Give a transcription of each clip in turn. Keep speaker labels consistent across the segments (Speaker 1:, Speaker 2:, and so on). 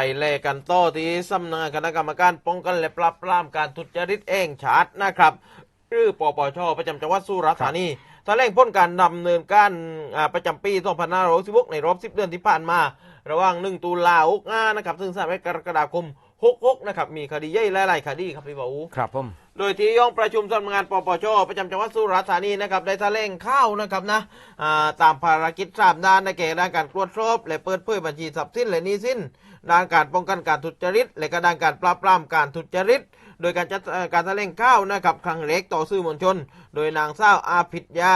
Speaker 1: ไปแลกันโต้ที่สำนักงานคณะกรรมการป้องกันและปราบปรามการทุจริตเองชาตินะครับหรือปปชประจำจังหวัดสุราษฎร์ธานีแถลงพ้นการดำเนินการประจำปี2566ในรอบ 10 เดือนที่ผ่านมา ระหว่าง 1 ตุลาคมนะครับซึ่งสามกรกฎาคม 66 นะครับ มีคดีใหญ่หลายๆคดีครับพี่บาว
Speaker 2: ครับผม
Speaker 1: โดยที่ย่องประชุมสำนักงานปปชประจำจังหวัดสุราษฎร์ธานีนะครับได้แถลงข่าวนะครับนะอ่าตามภารกิจสามด้านในแก่ด้านการตรวจสอบและเปิดเผยบัญชีทรัพย์สินและหนี้สินด้านการป้องกันการทุจริต และก็ด้านการปราบปรามการทุจริต โดยการจัดเอ่อการแถลงข่าวนะครับครั้งเล็กต่อสื่อมวลชน โดยนางสาวอาภิตยา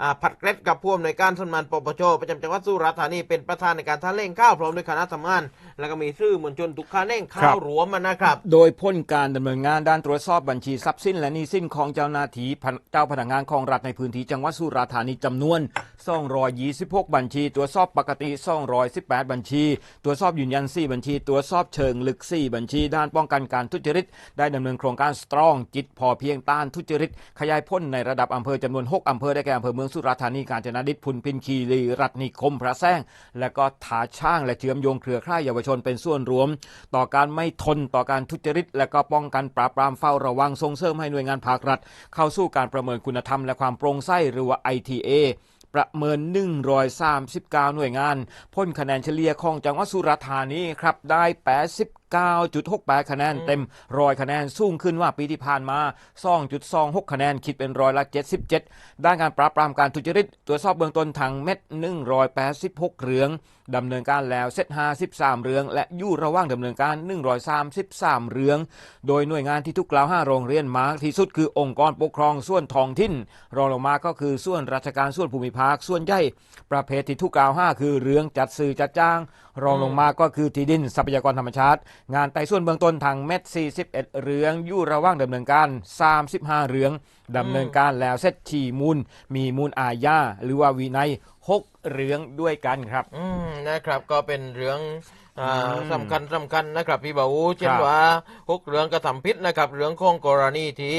Speaker 1: อ่าผัดเกร็ดกับผู้อำนวยการสำนักงานปปชประจำจังหวัดสุราษฎร์ธานีเป็นประธานในการแถลงข่าวพร้อมด้วยคณะทำงาน แล้วก็มีสื่อมวลชนทุกคาแน่งข่าวรวมมานะครับ
Speaker 2: โดยพ้นการดำเนินงานด้านตรวจสอบบัญชีทรัพย์สินและหนี้สินของเจ้าหน้าที่เจ้าพนักงานของรัฐในพื้นที่จังหวัดสุราษฎร์ธานีจำนวน 226 บัญชีตรวจสอบปกติ 218 บัญชีตรวจสอบยืนยัน 4 บัญชีตรวจสอบเชิงลึก 4 บัญชี ด้านป้องกันการทุจริต ได้ดำเนินโครงการสตรองจิตพอเพียงต้านทุจริต ขยายพ้นในระดับอำเภอจำนวน 6 อำเภอได้แก่อำเภอเมืองสุราษฎร์ธานีกาญจนดิตพุนพินคีรีรัตนิคมพระแซงและก็ถาช่างและเชื่อมโยงเครือข่ายเยาวชนเป็นส่วนรวม ต่อการไม่ทนต่อการทุจริต และก็ป้องกันปราบปรามเฝ้าระวังส่งเสริมให้หน่วยงานภาครัฐ เข้าสู่การประเมินคุณธรรมและความโปร่งใสหรือว่า ITA ประเมิน 139 หน่วยงาน พ้นคะแนนเฉลี่ยของจังหวัดสุราษฎร์ธานีครับ ได้ 89.68 คะแนนเต็มร้อยคะแนนสูงขึ้นว่าปีที่ผ่านมา 2.26 คะแนนคิดเป็นร้อยละ77 ด้านการปราบปรามการทุจริตตรวจสอบเบื้องต้นทางเม็ด 186เรื่องดำเนินการแล้วเซต53 เรื่อง และอยู่ระหว่างดำเนินการ 133 เรื่อง โดยหน่วยงานที่ทุกกล่าวห้าโรงเรียนมากที่สุดคือองค์กรปกครองส่วนท้องถิ่น รองลงมาก็คือส่วนราชการส่วนภูมิภาคส่วนใหญ่ประเภทที่ทุกกล่าวห้าคือเรื่องจัดซื้อจัดจ้าง รองลงมาก็คือที่ดินทรัพยากรธรรมชาติงานไต่ส่วนเบื้องต้นทางเม็ด41 เรื่องอยู่ระหว่างดำเนินการ 35 เรื่องดำเนินการแล้วเสร็จฉีมูล มีมูลอาญาหรือว่าวินัย6เรื่องด้วยกันครับ
Speaker 1: อืมนะครับก็เป็นเรื่องอ่า
Speaker 2: อืม
Speaker 1: สำคัญสำคัญนะครับพี่บ่าวเช่น
Speaker 2: ครับ
Speaker 1: ว่าพวกเรื่องกระทำผิดนะครับเรื่องของกรณีที่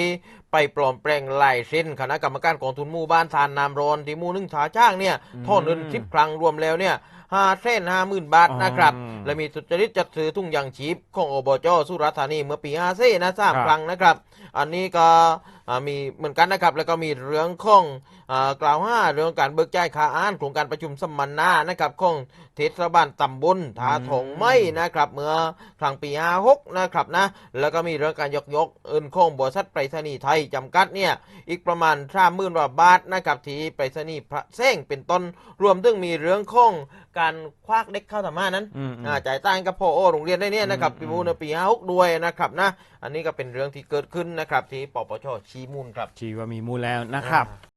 Speaker 1: ไปปลอมแปลงลายเส้นคณะกรรมการกองทุนหมู่บ้านทานนามรอนที่หมู่หนึ่งถาช่างเนี่ยทอนเงินทิปครั้งรวมแล้วเนี่ย ห้าเส้นห้าหมื่นบาทนะครับ
Speaker 2: อืม
Speaker 1: และมีสุจริตจัดซื้อทุ่งยางชีพของอบจสุราษฎร์ธานีเมื่อปีห้าเซ่นะสาม
Speaker 2: ครับ
Speaker 1: ครั้งนะครับ อันนี้ก็อ่ามีเหมือนกันนะครับแล้วก็มีเรื่องของอ่ากล่าวห้าเรื่องการเบิกจ่ายค่าอ่านโครงการประชุมสัมมนานะครับของเทศบาลตำบลทาทองไม่นะครับเมื่อครั้งปี56นะครับนะแล้วก็มีเรื่องการยกยกเอินของบริษัทไปรษณีย์ไทยจำกัดเนี่ยอีกประมาณสามหมื่นกว่าบาทนะครับที่ไปรษณีย์พระเส้งเป็นต้นรวมถึงมีเรื่องของการควักเด็กเข้าธรรมานั้น
Speaker 2: อืมอืม
Speaker 1: อ่าจ่ายตังค์กับพ่อโอโรงเรียนได้เนี่ยนะครับ
Speaker 2: อืม
Speaker 1: ปีมูลในปี56ด้วยนะครับนะอันนี้ก็เป็นเรื่องที่เกิดขึ้นนะครับที่ปปชชี้มูลครับ
Speaker 2: ชีว่ามีมูลแล้วนะครับ